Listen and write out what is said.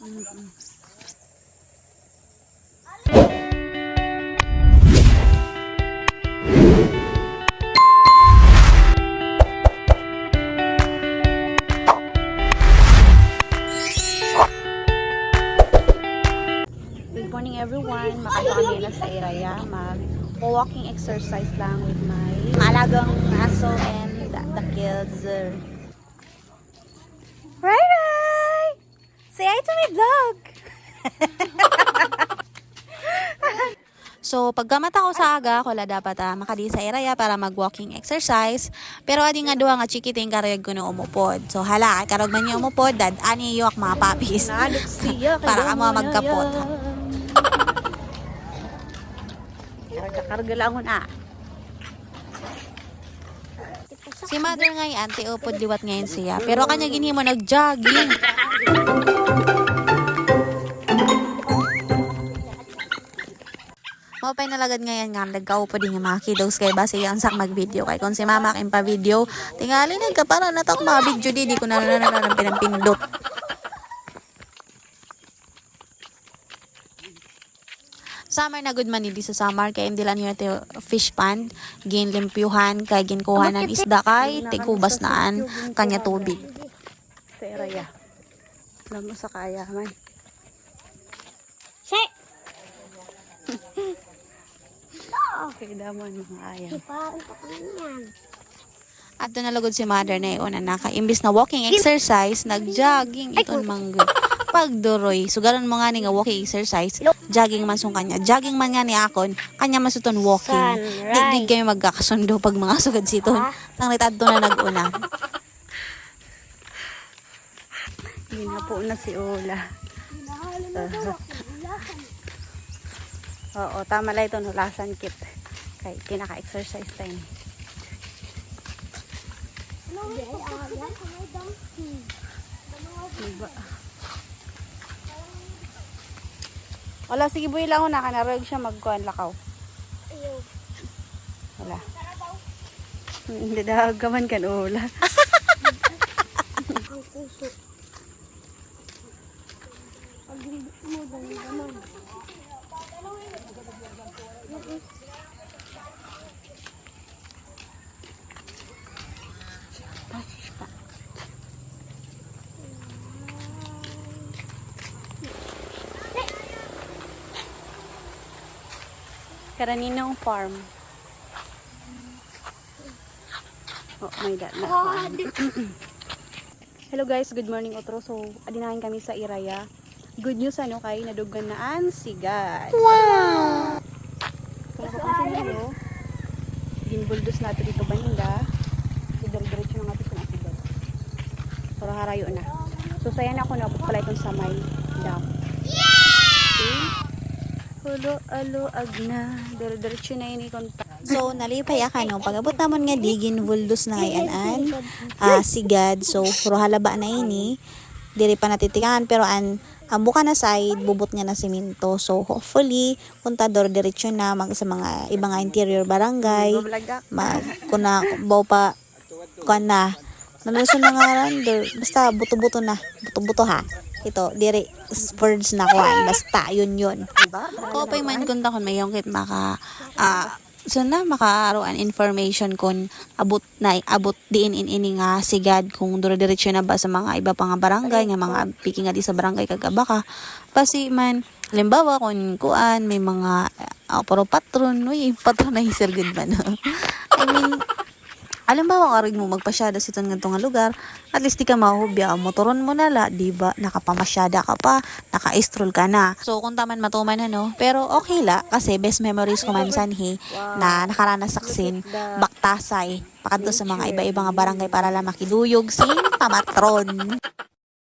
Good morning everyone. Makita kami na sa Iraya. Mag walking exercise lang with my alagang aso and the, kids. Say hi to my vlog! So, pagkamata ko sa aga, wala dapat ah, makadi sa iraya para mag-walking exercise. Pero adi nga duha nga chikiting karayag ko na umupod. So, hala, karag man niya umupod, dad, ani yok mga papis. para ka mga magkapot. Karga-karga lang na. Si mother nga yung ante upod liwat ngayon siya. Pero kanya ginhi mo nag-jogging. Mapay nalagad ngayon nga nagkaupo din yung mga kiddos kay base yung sak mag-video kay kung si mama kin pa video tingali nagka para natak mga video di di ko na na na na Summer na good man hindi sa summer kay hindi lang yun ito fish pond gin limpyuhan kay ginkuha ng isda kay tigubas naan kanya tubig. Sa area. Alam mo sa kaya man. Say! Okay, daman mga ayaw. At doon nalagod si mother na yun, naka imbis na walking exercise, nag-jogging iton manggod. Pagduroy, sugaran mo nga ni nga walking exercise, jogging man sung kanya. Jogging man nga ni akon, kanya masuton walking. Sunrise. Di, di kayo magkakasundo pag mga sugad siton. Ah. Nang ritad na nag-una. Hindi na po na si Ola. Oo, tama lang ito, nulasan kit. Kay pinaka-exercise time. Diba? Wala, sige boy lang na kanarog siya magkuhan lakaw. Wala. Hindi daw gaman kan ula. Ang puso. Hindi mo dami Karaninong farm. Oh, may da na. God! Hello guys, good morning otro. So, adinahin kami sa Iraya. Good news ano kay nadugan naan si God. Wow! Kung napapansin niyo, ginbuldos natin dito baninda. Idol-diretso na nga ito sa God. Pero harayo na. So, saya na ako na pala itong sa may dam. Okay? Hulo, alo, agna. Dire-diretso na ini konta. So, nalipay ka no. Pagabot naman nga di, ginbuldos na ngayon ah si God. So, puro halaba na ini. Diri pa natitikan pero an ang buka na side bubot nga na simento. So, hopefully puntador diretso na mag sa mga ibang interior barangay. Mag kuna baw pa kuan na. Na nga der- basta buto-buto na. Buto-buto ha. Ito, diri spurge na kuan. Basta, yun yun. Ko pa man kung takon may yung kit maka ah so na makaroon information kung abot na abot diin in ini nga sigad kung duro diretso na ba sa mga iba pa nga barangay nga mga piki nga di sa barangay kagabaka pasi man halimbawa kung kuan may mga uh, puro patron uy patron na good man I mean alam ba kung arig mo magpasyada sa itong nga lugar, at least di ka mahubya, motoron mo na la, di ba? Nakapamasyada ka pa, naka-stroll ka na. So, kung taman matuman ano, pero okay la, kasi best memories ko man sanhi, na nakaranas saksin, baktasay, pakadto sa mga iba-ibang nga barangay para lang makiduyog. Sin pamatron.